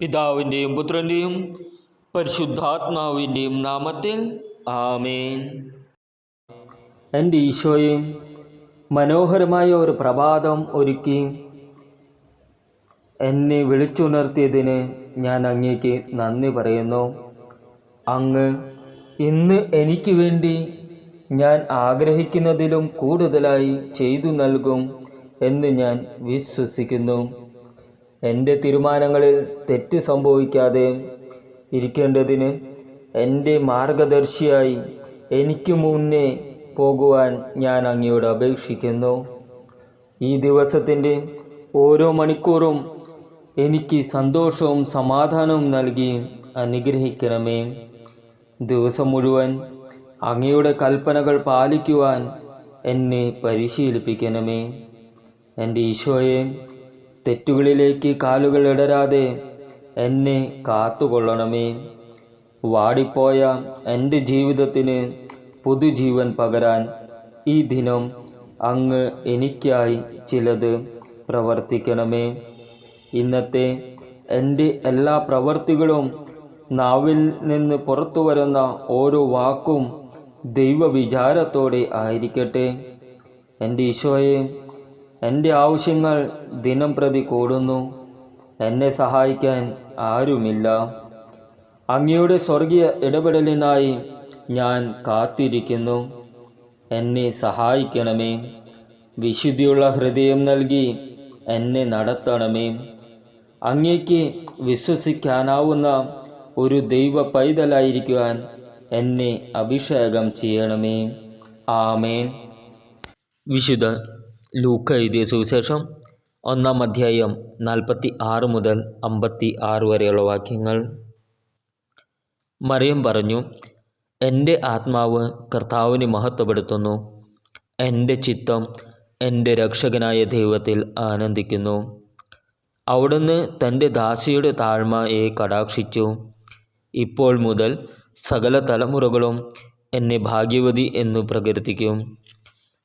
പിതാവിന്റെയും പുത്രന്റെയും പരിശുദ്ധാത്മാവിന്റെയും നാമത്തിൽ ആമേൻ. എന്റെ ഈശോയും മനോഹരമായ ഒരു പ്രഭാതം ഒരുക്കി എന്നെ വിളിച്ചുണർത്തിയതിന് ഞാൻ അങ്ങേക്ക് നന്ദി പറയുന്നു. അങ്ങ് ഇന്ന് എനിക്ക് വേണ്ടി ഞാൻ ആഗ്രഹിക്കുന്നതിലും കൂടുതലായി ചെയ്തു നൽകും എന്ന് ഞാൻ വിശ്വസിക്കുന്നു. എന്റെ തീരുമാനങ്ങളിൽ തെറ്റ് സംഭവിക്കാതെ ഇരിക്കേണ്ടതിന് എന്റെ മാർഗദർശിയായി എനിക്ക് മുന്നേ പോകുവാൻ ഞാൻ അങ്ങയോട് അപേക്ഷിക്കുന്നു. ഈ ദിവസത്തിന്റെ ഓരോ മണിക്കൂറും എനിക്ക് സന്തോഷവും സമാധാനവും നൽകി അനുഗ്രഹിക്കണമേ. ദിവസം മുഴുവൻ അങ്ങയുടെ കൽപ്പനകൾ പാലിക്കുവാൻ എന്നെ പരിശീലിപ്പിക്കണമേ. എന്റെ ഈശോയെ തെറ്റുകളിലേക്ക് കാലുകൾ ഇടരാതെ എന്നെ കാത്തുകൊള്ളണമേ. വാടിപ്പോയ എന്റെ ജീവിതത്തിന് പുതുജീവൻ പകരാൻ ഈ ദിനം അങ്ങ് എനിക്കായി ചിലത് പ്രവർത്തിക്കണമേ. ഇന്നത്തെ എന്റെ എല്ലാ പ്രവർത്തികളും നാവിൽ നിന്ന് പുറത്തു വരുന്ന ഓരോ വാക്കും ദൈവവിചാരത്തോടെ ആയിരിക്കട്ടെ. എന്റെ ഈശോയെ എന്റെ ആവശ്യങ്ങൾ ദിനം പ്രതി കൂടുന്നു. എന്നെ സഹായിക്കാൻ ആരുമില്ല. അങ്ങയുടെ സ്വർഗീയ ഇടപെടലിനായി ഞാൻ കാത്തിരിക്കുന്നു. എന്നെ സഹായിക്കണമേ. വിശുദ്ധിയുള്ള ഹൃദയം നൽകി എന്നെ നടത്തണമേ. അങ്ങേക്ക് വിശ്വസിക്കാനാവുന്ന ഒരു ദൈവ പൈതലായിരിക്കുവാൻ എന്നെ അഭിഷേകം ചെയ്യണമേ. ആമേൻ. വിശുദ്ധ ലൂക്ക എഴുതിയ സുവിശേഷം ഒന്നാം അധ്യായം നാൽപ്പത്തി ആറ് മുതൽ അമ്പത്തി ആറ് വരെയുള്ള വാക്യങ്ങൾ. മറിയം പറഞ്ഞു എന്റെ ആത്മാവ് കർത്താവിനെ മഹത്വപ്പെടുത്തുന്നു. എന്റെ ചിത്തം എന്റെ രക്ഷകനായ ദൈവത്തിൽ ആനന്ദിക്കുന്നു. അവിടുന്ന് തന്റെ ദാസിയുടെ താഴ്മയെ കടാക്ഷിച്ചു. ഇപ്പോൾ മുതൽ സകല തലമുറകളും എന്നെ ഭാഗ്യവതി എന്നു പ്രകീർത്തിക്കും.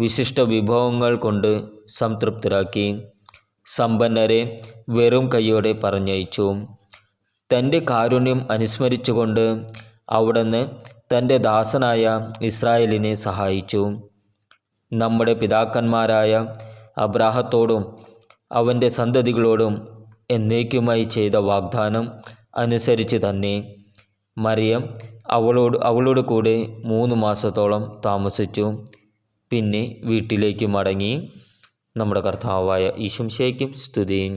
വിശിഷ്ട വിഭവങ്ങൾ കൊണ്ട് സംതൃപ്തരാക്കി സമ്പന്നരെ വെറും കൈയോടെ പറഞ്ഞയച്ചു. തന്റെ കാരുണ്യം അനുസ്മരിച്ചുകൊണ്ട് അവിടുന്ന് തന്റെ ദാസനായ ഇസ്രായേലിനെ സഹായിച്ചു. നമ്മുടെ പിതാക്കന്മാരായ അബ്രാഹത്തോടും അവന്റെ സന്തതികളോടും എന്നേക്കുമായി ചെയ്ത വാഗ്ദാനം അനുസരിച്ച് തന്നെ മറിയം അവളോട് അവളോട് കൂടെ മൂന്ന് മാസത്തോളം താമസിച്ചു. പിന്നെ വീട്ടിലേക്ക് മടങ്ങി നമ്മുടെ കർത്താവായ ഈശംശയ്ക്കും സ്തുതിയും.